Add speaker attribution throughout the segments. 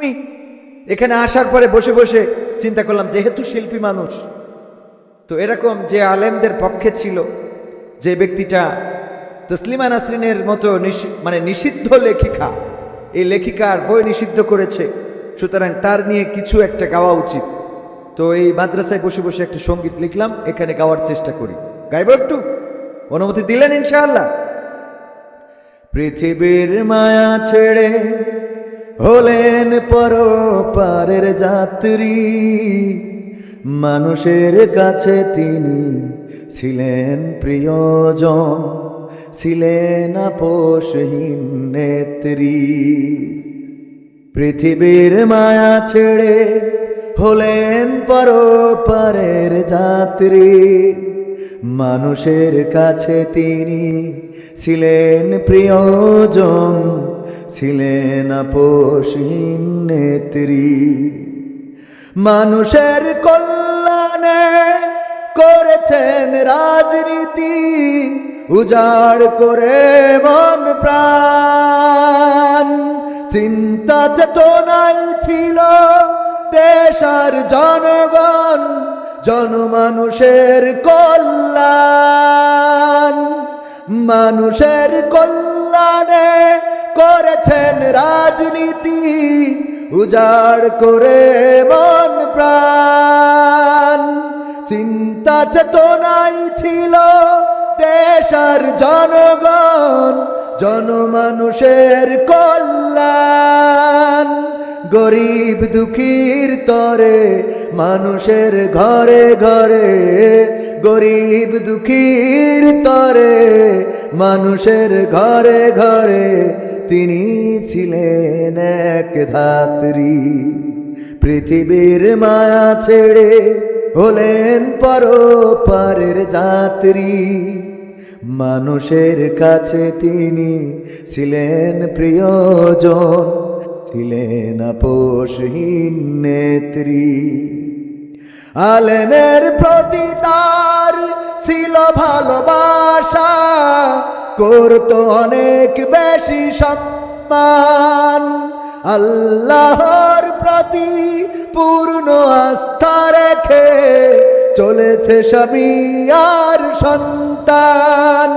Speaker 1: আমি এখানে আসার পরে বসে বসে চিন্তা করলাম, যেহেতু শিল্পী মানুষ, তো এরকম যে আলেমদের পক্ষে ছিল, যে ব্যক্তিটা তসলিমা নাসরিনের মতো মানে নিষিদ্ধ লেখিকা, এই লেখিকার বই নিষিদ্ধ করেছে, সুতরাং তার নিয়ে কিছু একটা গাওয়া উচিত। তো এই মাদ্রাসায় বসে বসে একটা সংগীত লিখলাম, এখানে গাওয়ার চেষ্টা করি। গাইব একটু? অনুমতি দিলেন ইনশাআল্লাহ? পৃথিবীর মায়া ছেড়ে হলেন পরপারের যাত্রী। মানুষের কাছে তিনি ছিলেন প্রিয়জন, ছিলেন আপোষহীন নেত্রী। পৃথিবীর মায়া ছেড়ে হলেন পরপারের যাত্রী। মানুষের কাছে তিনি ছিলেন প্রিয়জন ছিলেন আপোষহীন নেত্রী। মানুষের কল্যাণে করেছেন রাজনীতি, উজাড় করে মন প্রাণ। চিন্তা চেতনায় ছিল দেশ আর জনগণ, জনমানুষের কল্যাণ। মানুষের কল্যাণে করেছেন রাজনীতি, উজাড় করে মন প্রাণ। চিন্তা চেতনাই ছিল দেশ আর জনগণ, জনমানুষের কল্যাণ। গরিব দুঃখীর তরে, মানুষের ঘরে ঘরে, গরিব দুঃখীর তরে, মানুষের ঘরে ঘরে তিনি ছিলেন এক ধাত্রী। পৃথিবীর মায়া ছেড়ে হলেন পরপারের যাত্রী। মানুষের কাছে তিনি ছিলেন প্রিয়জন, ছিলেন আপোষহীন নেত্রী। আলেমের প্রতি তার ছিল ভালোবাসা করতো অনেক বেশি সম্মান। আল্লাহর প্রতি পূর্ণ আস্থা রেখে চলেছে স্বামী আর সন্তান।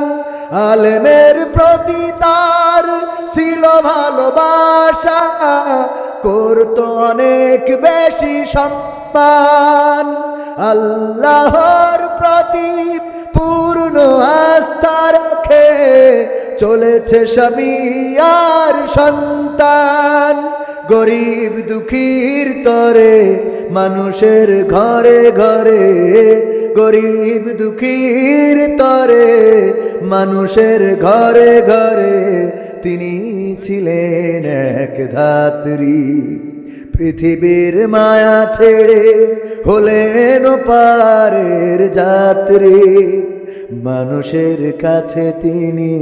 Speaker 1: আলেমের প্রতি তার ছিল ভালোবাসা, করতো অনেক বেশি সম্মান। আল্লাহর প্রতি পূর্ণ আস্থা রেখে চলেছে স্বামী আর সন্তান। গরিব দুঃখীর তরে, মানুষের ঘরে ঘরে, গরিব দুঃখীর তরে, মানুষের ঘরে ঘরে তিনি ছিলেন এক ধাত্রী। পৃথিবীর মায়া ছেড়ে হলেন পারের যাত্রী। মানুষের কাছে তিনি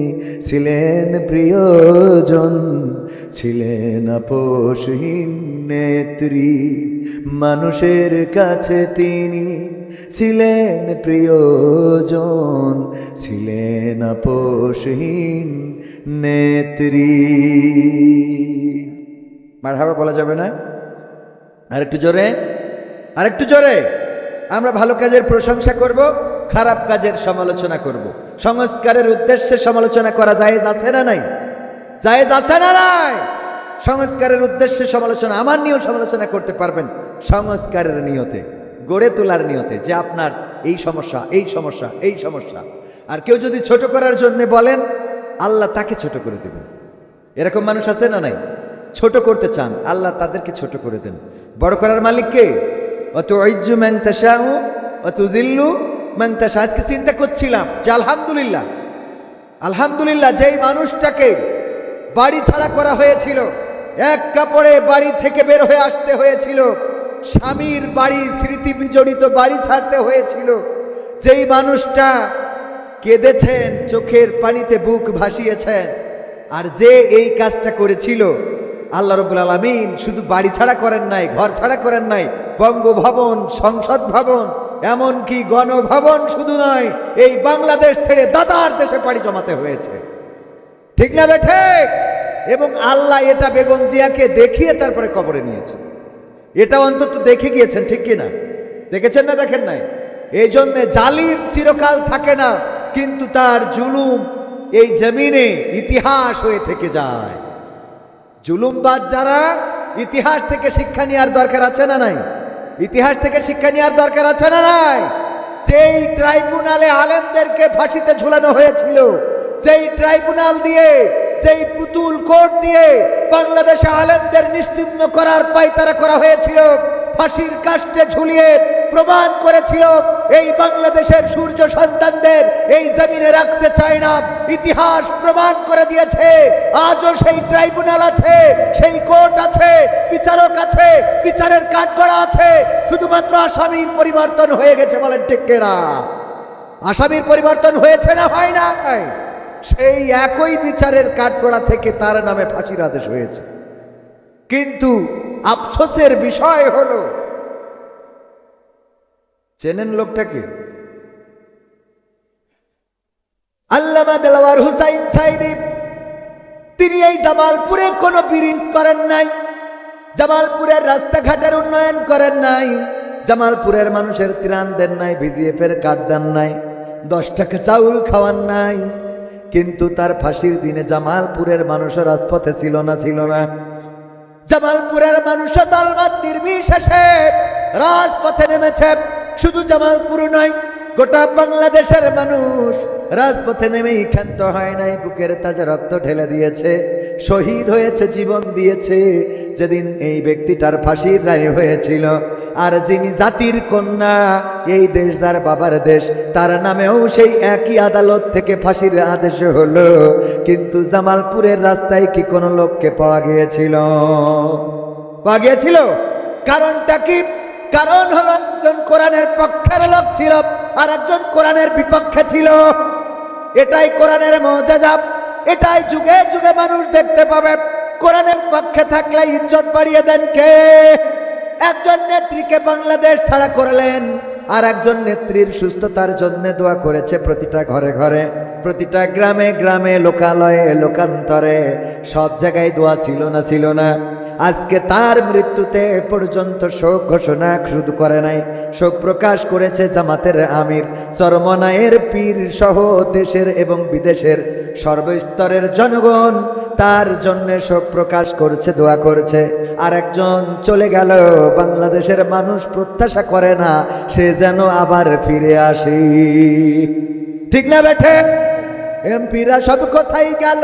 Speaker 1: ছিলেন প্রিয়জন, ছিলেন আপোষহীন নেত্রী। মানুষের কাছে তিনি ছিলেন প্রিয়জন, ছিলেন আপোষহীন নেত্রী। মারহাবা বলা যাবে না? আরেকটু জোরে? আরেকটু জোরে। আমরা ভালো কাজের প্রশংসা করব, খারাপ কাজের সমালোচনা করব। সংস্কারের উদ্দেশ্যে সমালোচনা করা জায়েজ আছে না নাই? জায়েজ আছে না নাই? সংস্কারের উদ্দেশ্যে সমালোচনা, আমার নিয়েও সমালোচনা করতে পারবেন সংস্কারের নিয়তে, গড়ে তোলার নিয়তে, যে আপনার এই সমস্যা এই সমস্যা এই সমস্যা। আর কেউ যদি ছোট করার জন্য বলেন আল্লাহ তাকে ছোট করে দেবেন। এরকম মানুষ আছে না নাই? ছোট করতে চান, আল্লাহ তাদেরকে ছোট করে দেন। বড় করার মালিককে অত ঐজ্জু ম্যাংতাশাউ অত দিল্লু ম্যাংতাশা আজকে চিন্তা করছিলাম যে আলহামদুলিল্লাহ আলহামদুলিল্লাহ যেই মানুষটাকে বাড়ি ছাড়া করা হয়েছিল, এক কাপড়ে বাড়ি থেকে বের হয়ে আসতে হয়েছিল, স্বামীর বাড়ি স্মৃতি বিজড়িত বাড়ি ছাড়তে হয়েছিল, যেই মানুষটা কেঁদেছেন, চোখের পানিতে বুক ভাসিয়েছেন। আর যে এই কাজটা করেছিল, আল্লাহ রবুল আলমিন শুধু বাড়ি ছাড়া করেন নাই, ঘর ছাড়া করেন নাই, বঙ্গভবন, সংসদ ভবন, এমনকি গণভবন শুধু নয় এই বাংলাদেশ ছেড়ে দাদার দেশে পাড়ি জমাতে হয়েছে। ঠিক না বে ঠিক? এবং আল্লাহ এটা বেগম জিয়াকে দেখিয়ে তারপরে কবরে নিয়েছে। এটা অন্তত দেখে গিয়েছেন, ঠিক কি না দেখেছেন না দেখেন নাই? এই জন্যে জালিম চিরকাল থাকে না। কিন্তু তার জুলুম এই জমিনে ইতিহাস হয়ে থেকে যায়। জুলুমবাদ যারা, ইতিহাস থেকে শিক্ষা নেওয়ার দরকার আছে না নাই? ইতিহাস থেকে শিক্ষা নেওয়ার দরকার আছে না নাই? যেই ট্রাইব্যুনালে আলেমদেরকে ফাঁসিতে ঝুলানো হয়েছিল সেই ট্রাইব্যুনাল দিয়ে সেই পুতুল কোর্ট দিয়ে বাংলাদেশে আলেমদের নিশ্চিহ্ন করার পাইতারা করা হয়েছিল, ফাঁসির কাষ্টে ঝুলিয়ে প্রমাণ করেছিল এই বাংলাদেশের সূর্য সন্তানদের এই জমিনে রাখতে চায় না। ইতিহাস প্রমাণ করে দিয়েছে, আজও সেই ট্রাইব্যুনাল আছে, সেই কোর্ট আছে, বিচারক আছে, বিচারের কাঠগড়া আছে। শুধুমাত্র আসামির পরিবর্তন হয়ে গেছে বলেন টেকেরা আসামির পরিবর্তন হয়েছে না হয় না সেই একই বিচারের কাঠগড়া থেকে তার নামে ফাঁসির আদেশ হয়েছে। কিন্তু আফসোসের বিষয় হলো চেনেন লোকটাকে? আল্লামা দেলাওয়ার হুসাইন সাইদি, তিনি এই জামালপুরে কোনো ব্রিজ করেন নাই, জামালপুরের রাস্তাঘাটের উন্নয়ন করেন নাই, জামালপুরের মানুষের ত্রাণ দেন নাই, ভিজিএফের কার্ড দেন নাই দশ টাকা চাউল খাওয়ান নাই, কিন্তু তার ফাঁসির দিনে জামালপুরের মানুষের রাজপথে ছিল না ছিল না। জামালপুরের মানুষ দলমত নির্বিশেষে রাজপথে নেমেছে। শুধু জামালপুর নয়, গোটা বাংলাদেশের মানুষ রাজপথে নেমেই ক্ষান্ত হয় নাই, বুকের তাজা রক্ত ঢেলে দিয়েছে, শহীদ হয়েছে, জীবন দিয়েছে। যেদিন এই ব্যক্তিটার ফাঁসির রায় হয়েছিল, আর যিনি জাতির কন্যা, এই দেশ যার বাবার দেশ, তার নামেও সেই একই আদালত থেকে ফাঁসির আদেশ হলো। কিন্তু জামালপুরের রাস্তায় কি কোনো লোককে পাওয়া গিয়েছিল? পাওয়া গিয়েছিল? কারণটা কি? কারণ হলো একজন কোরআনের পক্ষের লোক ছিল আর একজন কোরআনের বিপক্ষে ছিল। এটাই কোরআনের মজাজাব। এটাই যুগে যুগে মানুষ দেখতে পাবে। কোরআনের পক্ষে থাকলে ইজ্জত বাড়িয়ে দেন কে? একজন নেত্রীকে বাংলাদেশ ছাড়া করলেন আর একজন নেত্রীর সুস্থতার জন্য দোয়া করেছে প্রতিটা ঘরে ঘরে, প্রতিটা গ্রামে গ্রামে, লোকালয়ে, লোকান্তরে। সব জায়গায় দোয়া ছিল না ছিল না। আজকে তার মৃত্যুতে পর্যন্ত শোক ঘোষণা শুরু করে নাই, শোক প্রকাশ করেছে জামাতের আমির। চরমনায়ের পীর সহ দেশের এবং বিদেশের সর্বস্তরের জনগণ তার জন্য শোক প্রকাশ করছে, দোয়া করছে। আর একজন চলে গেল, বাংলাদেশের মানুষ প্রত্যাশা করে না, সে যেন আবার ফিরে আসে। ঠিক না বেঠে? এমপিরা সব কোথায় গেল।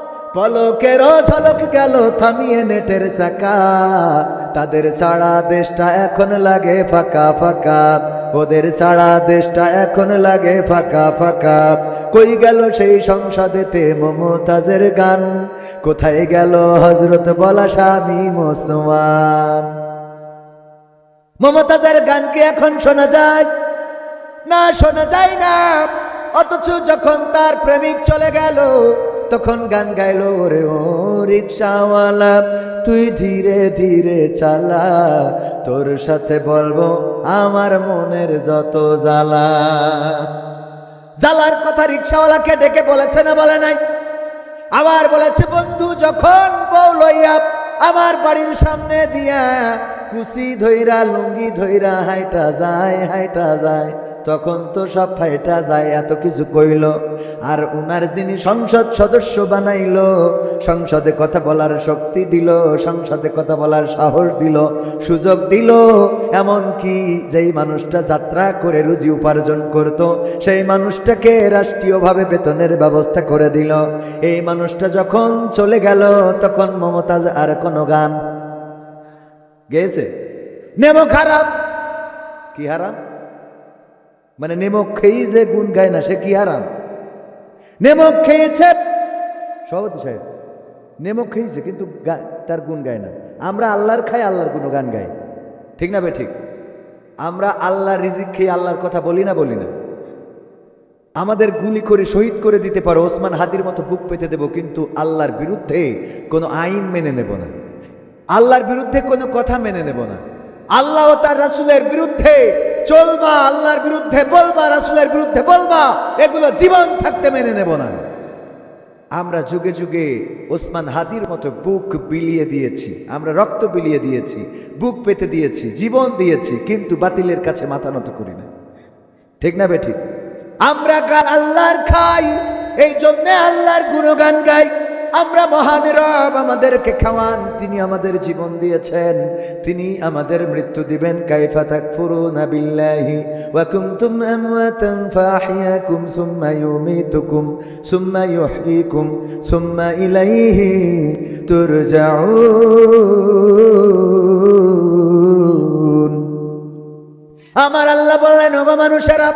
Speaker 1: পলকের ঝলক গেল, থামিয়ে নেটের চাকা। তাদের সারা দেশটা এখন লাগে ফাঁকা ফাঁকা। ওদের সারা দেশটা এখন লাগে ফাঁকা ফাঁকা। কই গেল সেই সংসদেতে মমতাজের গান? কোথায় গেল হজরত বলা স্বামী মুসলমান মমতাজের গান কি এখন শোনা যায়? না, শোনা যায় না। অথচ যখন তার প্রেমিক চলে গেল তখন গান গাইলো ওরে ও রিক্সাওয়ালা? তুই ধীরে ধীরে চালা, তোর সাথে বলব আমার মনের যত জ্বালা। জ্বালার কথা রিক্সাওয়ালাকে ডেকে বলেছে না বলে নাই? আবার বলেছে, বন্ধু, যখন বউ লইয়া আমার বাড়ির সামনে দিয়া কুচি ধইরা, লুঙ্গি ধইরা, হাইটা যায় হাইটা যায়। তখন তো সব ফাইটা যায়, এত কিছু কইল। আর উনার যিনি সংসদ সদস্য বানাইল, সংসদে কথা বলার শক্তি দিল, সংসদে কথা বলার সাহস দিল, সুযোগ দিল। এমন কি যেই মানুষটা যাত্রা করে রুজি উপার্জন করত, সেই মানুষটাকে রাষ্ট্রীয়ভাবে বেতনের ব্যবস্থা করে দিল। এই মানুষটা যখন চলে গেল, তখন মমতাজ আর কোনো গান গেয়েছে নেমো খারাপ। কি হারাম? মানে নেমক খেয়েই যে গুণ গায় না, সে কি হারাম? নেমক খেয়েছে। সভাপতি সাহেব নেমক খেয়েছে, কিন্তু তার গুণ গায় না। আমরা আল্লাহর খাই আল্লাহর কোনো গান গাই। ঠিক না বে ঠিক? আমরা আল্লাহর রিজিক খেয়ে আল্লাহর কথা বলি না বলি না। আমাদের গুলি করে শহীদ করে দিতে পারো, ওসমান হাদির মতো বুক পেতে দেব, কিন্তু আল্লাহর বিরুদ্ধে কোনো আইন মেনে নেব না। আল্লাহর বিরুদ্ধে কোনো কথা মেনে নেব না। আল্লাহ ও তার রাসুলের বিরুদ্ধে চলবা, আল্লাহর বিরুদ্ধে বলবা, রাসুলের বিরুদ্ধে বলবা, এগুলো জীবন থাকতে মেনে নেব না। আমরা যুগে যুগে ওসমান হাদির মতো বুক বিলিয়ে দিয়েছি, আমরা রক্ত বিলিয়ে দিয়েছি, বুক পেতে দিয়েছি, জীবন দিয়েছি, কিন্তু বাতিলের কাছে মাথা নত করি না। ঠিক না বেঠিক? আমরা গা- আল্লাহর খাই, এই জন্যে আল্লাহর গুণগান গাই। আমরা মহান রব আমাদেরকে খাওয়ান, তিনি আমাদের জীবন দিয়েছেন, তিনি আমাদের মৃত্যু দিবেন। কাইফা তাকফুরুনা বিল্লাহি ওয়া কুনতুম আমওয়াতান ফাহিয়াকুম সুম্মা ইউমিতুকুম, সুম্মা ইউহয়িকুম সুম্মা ইলাইহি তুরজাউন। আমার আল্লাহ বললেন, ওগো মানুষেরা,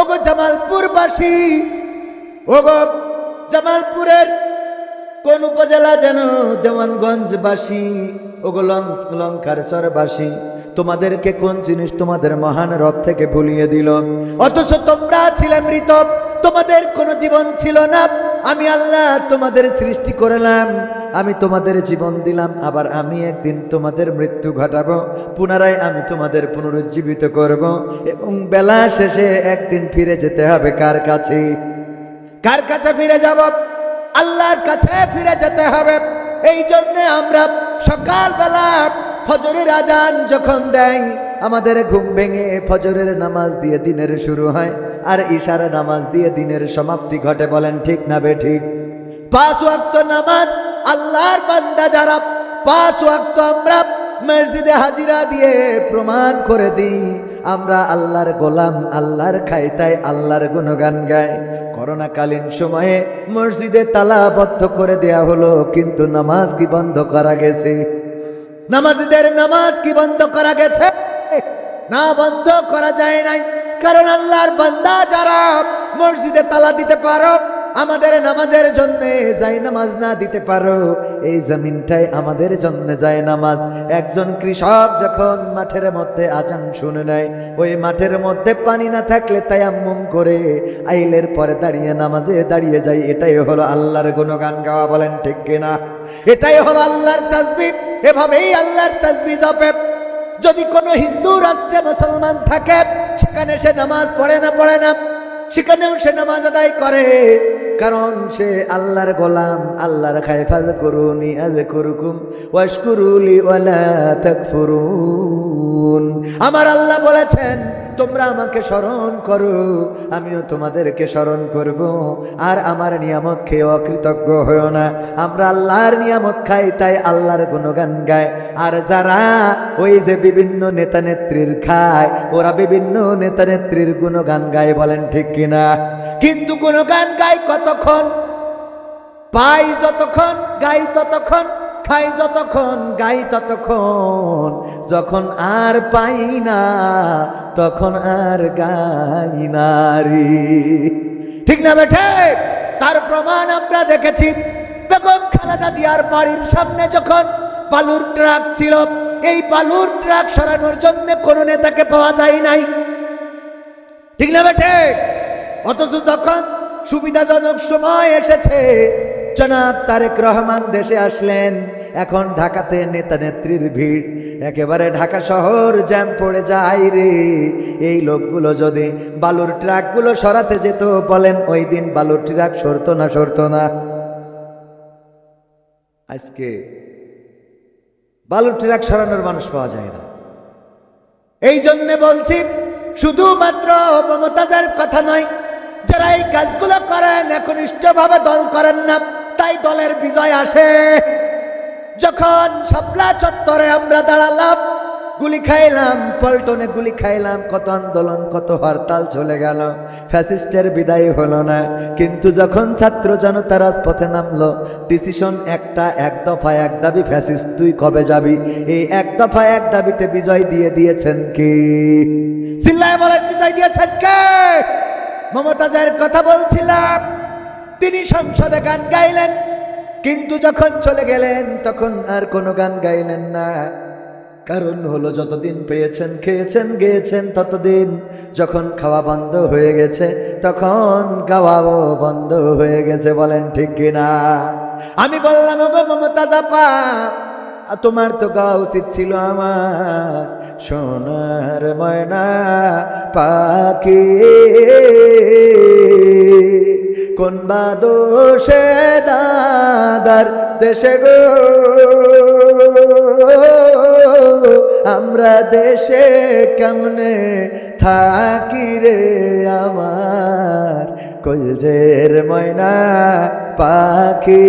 Speaker 1: ওগো জামালপুরবাসী, ওগো জামালপুরের কোন উপজেলা যেন দেওয়ানগঞ্জবাসী? ওগো লং- লঙ্কার সরবাসী তোমাদেরকে কোন জিনিস তোমাদের মহান রব থেকে ভুলিয়ে দিল? অথচ তোমরা ছিলে মৃত, তোমাদের কোনো জীবন ছিল না। আমি আল্লাহ তোমাদের সৃষ্টি করলাম, আমি তোমাদের জীবন দিলাম, আবার আমি একদিন তোমাদের মৃত্যু ঘটাবো, পুনরায় আমি তোমাদের পুনরুজ্জীবিত করব, এবং বেলা শেষে একদিন ফিরে যেতে হবে কার কাছে? কার কাছে ফিরে যাব? আল্লাহর কাছে ফিরে যেতে হবে। এই জন্যে আমরা সকালবেলা ফজরের আজান যখন দেয় আমাদের ঘুম ভেঙে ফজরের নামাজ দিয়ে দিনের শুরু হয় আর ইশারা নামাজ দিয়ে দিনের সমাপ্তি ঘটে, বলেন ঠিক না বে ঠিক? পাঁচ ওয়াক্ত নামাজ আল্লাহর বান্দা যারা, পাঁচ ওয়াক্ত আমরা মসজিদে হাজিরা দিয়ে প্রমাণ করে দিই, আমরা আল্লাহর গোলাম, আল্লাহর খাই তাই আল্লাহর গুণগান গায় করোনাকালীন সময়ে মসজিদে তালাবদ্ধ করে দেয়া হলো, কিন্তু নামাজ কি বন্ধ করা গেছে? নামাজিদের নামাজ কি বন্ধ করা গেছে? না বন্ধ করা যায় নাই, কারণ আল্লাহর বান্দা যারা মসজিদে তালা দিতে পারো আমাদের নামাজের জন্য যাই নামাজ না দিতে পারো, এই জমিনটাই আমাদের জন্য যায় নামাজ। একজন কৃষক যখন মাঠের মধ্যে আজান শুনে নেয়, ওই মাঠের মধ্যে পানি না থাকলে তায়াম্মুম করে আইলের পরে দাঁড়িয়ে নামাজে দাঁড়িয়ে যায় এটাই হলো আল্লাহর গুণগান গাওয়া, বলেন ঠিক কিনা এটাই হলো আল্লাহর তাজবি এভাবেই আল্লাহর তাসবি জপে। যদি কোনো হিন্দু রাষ্ট্রে মুসলমান থাকে, সেখানে সে নামাজ পড়ে না পড়ে না। সেখানেও সে নামাজ আদায় করে। কারণ সে আল্লাহর গোলাম, আল্লাহর খাইফাজ করুনি আজ করুকুম ওয়াশকুরুলি ওয়ালা আমার আল্লাহ বলেছেন, তোমরা আমাকে স্মরণ করো, আমিও তোমাদেরকে স্মরণ করব। আর আমার নিয়ামত খেয়ে অকৃতজ্ঞ হয়েও না। আমরা আল্লাহর নিয়ামত খাই, তাই আল্লাহর গুণগান গায় আর যারা ওই যে বিভিন্ন নেতা নেত্রীর খায়, ওরা বিভিন্ন নেতা নেত্রীর গুণগান গায়, বলেন ঠিক কিনা? কিন্তু গুণগান গায় কতক্ষণ পাই যতক্ষণ, গাই ততক্ষণ, খাই যতক্ষণ, গাই ততক্ষণ। যখন আর পাই না, তখন আর গাই না রে ঠিক না বেঠে? তার প্রমাণ আমরা দেখেছি। বেগম খালেদা জিয়ার বাড়ির সামনে যখন বালুর ট্রাক ছিল, এই বালুর ট্রাক সরানোর জন্য কোনো নেতাকে পাওয়া যায় নাই। ঠিক না বেটে অথচ যখন সুবিধাজনক সময় এসেছে। জনাব তারেক রহমান দেশে আসলেন। এখন ঢাকাতে নেতা নেত্রীর ভিড়। একেবারে ঢাকা শহর জ্যাম পড়ে যায় রে। এই লোকগুলো যদি বালুর ট্রাকগুলো সরাতে যেত, বলেন ওই দিন বালুর ট্রাক সরতো না সরতো না। আজকে বালুর ট্রাক সরানোর মানুষ পাওয়া যায় না। এই জন্যে বলছি, শুধুমাত্র মমতাজের কথা নয় যারা এই কাজগুলো করেন, একনিষ্ঠভাবে দল করেন না, তাই দলের বিজয় আসে। যখন শাপলা চত্বরে আমরা দাঁড়ালাম, গুলি খাইলাম, পল্টনে গুলি খাইলাম, কত আন্দোলন, কত হরতাল চলে গেল। ফ্যাসিস্টের বিদায় হলো না। কিন্তু যখন ছাত্র জনতা রাজপথে নামলো ডিসিশন একটা, এক দফা এক দাবি, ফ্যাসিস্ট, তুই কবে যাবি? এই এক দফা এক দাবিতে বিজয় দিয়ে দিয়েছেন কি? চিল্লায় বলেন, বিজয় দিয়েছেন কে? মমতাজের কথা বলছিলাম। তিনি সংসদে গান গাইলেন। কিন্তু যখন চলে গেলেন তখন আর কোনো গান গাইলেন না। কারণ হলো যতদিন পেয়েছেন খেয়েছেন গেয়েছেন ততদিন যখন খাওয়া বন্ধ হয়ে গেছে তখন গাওয়াও বন্ধ হয়ে গেছে বলেন ঠিক কিনা? আমি বললাম ওগো মমতা জাপা আ, তোমার তো গাওয়া উচিত ছিল আমার। সোনার ময়না পাখি। কোন বা দোষে দাদার দেশে গো? আমরা দেশে কেমনে থাকি রে আমার? কলজের ময়না পাখি।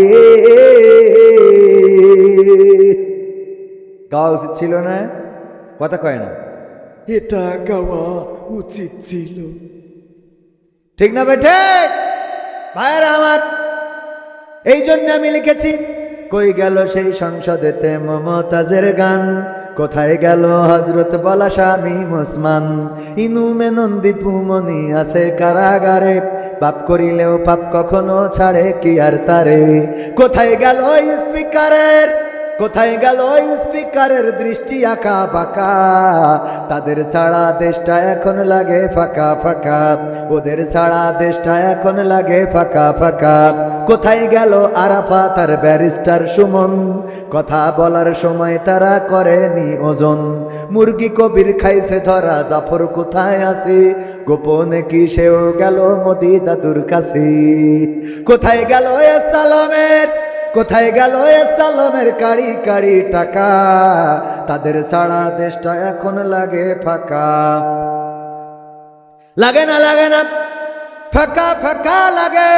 Speaker 1: গাওয়া উচিত ছিল না? কথা কয় না।
Speaker 2: এটা গাওয়া উচিত ছিল।
Speaker 1: ঠিক না বেঠে ভাইয়েরা আমার এই জন্য আমি লিখেছি কই গেল সেই সংসদেতে মমতাজের গান? কোথায় গেল হজরত বলা স্বামী মুসমান? ইনু মেনন্দি পুমনি আছে কারাগারে? পাপ করিলেও পাপ কখনো ছাড়ে কি আর তারে? কোথায় গেল স্পিকারের কোথায় গেল স্পিকারের দৃষ্টি আঁকা বাঁকা? তাদের ছাড়া দেশটা এখন লাগে ফাঁকা ফাঁকা। ওদের ছাড়া দেশটা এখন লাগে ফাঁকা ফাঁকা। কোথায় গেল আরাফা তার ব্যারিস্টার সুমন? কথা বলার সময় তারা করেনি ওজন। মুরগি কবির খাইছে ধরা, জাফর কোথায় আছে? গোপনে কি সেও গেল মোদি দাদুর কাছে? কোথায় গেল এ সালামের কোথায় গেল এ সালামের কারি কারি টাকা? তাদের সারা দেশটা এখন লাগে ফাঁকা। লাগে না লাগে না। ফাঁকা ফাঁকা লাগে।